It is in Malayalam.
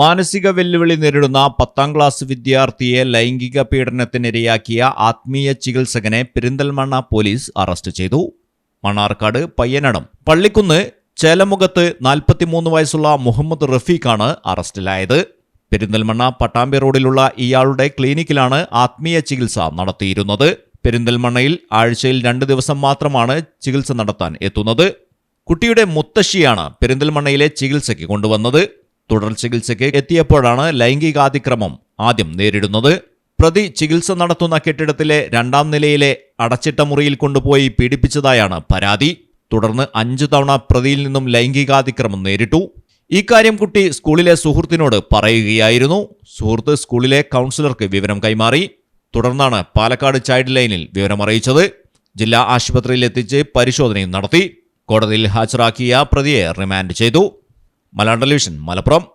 മാനസിക വെല്ലുവിളി നേരിടുന്ന പത്താം ക്ലാസ് വിദ്യാർത്ഥിയെ ലൈംഗിക പീഡനത്തിനിരയാക്കിയ ആത്മീയ ചികിത്സകനെ പെരിന്തൽമണ്ണ പോലീസ് അറസ്റ്റ് ചെയ്തു. മണ്ണാർക്കാട് പയ്യനടം പള്ളിക്കുന്ന് ചേലമുഖത്ത് നാൽപ്പത്തിമൂന്ന് വയസ്സുള്ള മുഹമ്മദ് റഫീഖാണ് അറസ്റ്റിലായത്. പെരിന്തൽമണ്ണ പട്ടാമ്പി റോഡിലുള്ള ഇയാളുടെ ക്ലിനിക്കിലാണ് ആത്മീയ ചികിത്സ നടത്തിയിരുന്നത്. പെരിന്തൽമണ്ണയിൽ ആഴ്ചയിൽ രണ്ട് ദിവസം മാത്രമാണ് ചികിത്സ നടത്താൻ എത്തുന്നത്. കുട്ടിയുടെ മുത്തശ്ശിയാണ് പെരിന്തൽമണ്ണയിലെ ചികിത്സയ്ക്ക് കൊണ്ടുവന്നത്. തുടർ ചികിത്സയ്ക്ക് എത്തിയപ്പോഴാണ് ലൈംഗികാതിക്രമം ആദ്യം നേരിടുന്നത്. പ്രതി ചികിത്സ നടത്തുന്ന കെട്ടിടത്തിലെ രണ്ടാം നിലയിലെ അടച്ചിട്ട മുറിയിൽ കൊണ്ടുപോയി പീഡിപ്പിച്ചതായാണ് പരാതി. തുടർന്ന് അഞ്ചു തവണ പ്രതിയിൽ നിന്നും ലൈംഗികാതിക്രമം നേരിട്ടു. ഇക്കാര്യം കുട്ടി സ്കൂളിലെ സുഹൃത്തിനോട് പറയുകയായിരുന്നു. സുഹൃത്ത് സ്കൂളിലെ കൗൺസിലർക്ക് വിവരം കൈമാറി. തുടർന്നാണ് പാലക്കാട് ചൈൽഡ് ലൈനിൽ വിവരമറിയിച്ചത് ജില്ലാ ആശുപത്രിയിൽ എത്തിച്ച് പരിശോധനയും നടത്തി. കോടതിയിൽ ഹാജരാക്കിയ പ്രതിയെ റിമാൻഡ് ചെയ്തു. മലയാളം ടെലിവിഷൻ മലപ്പുറം.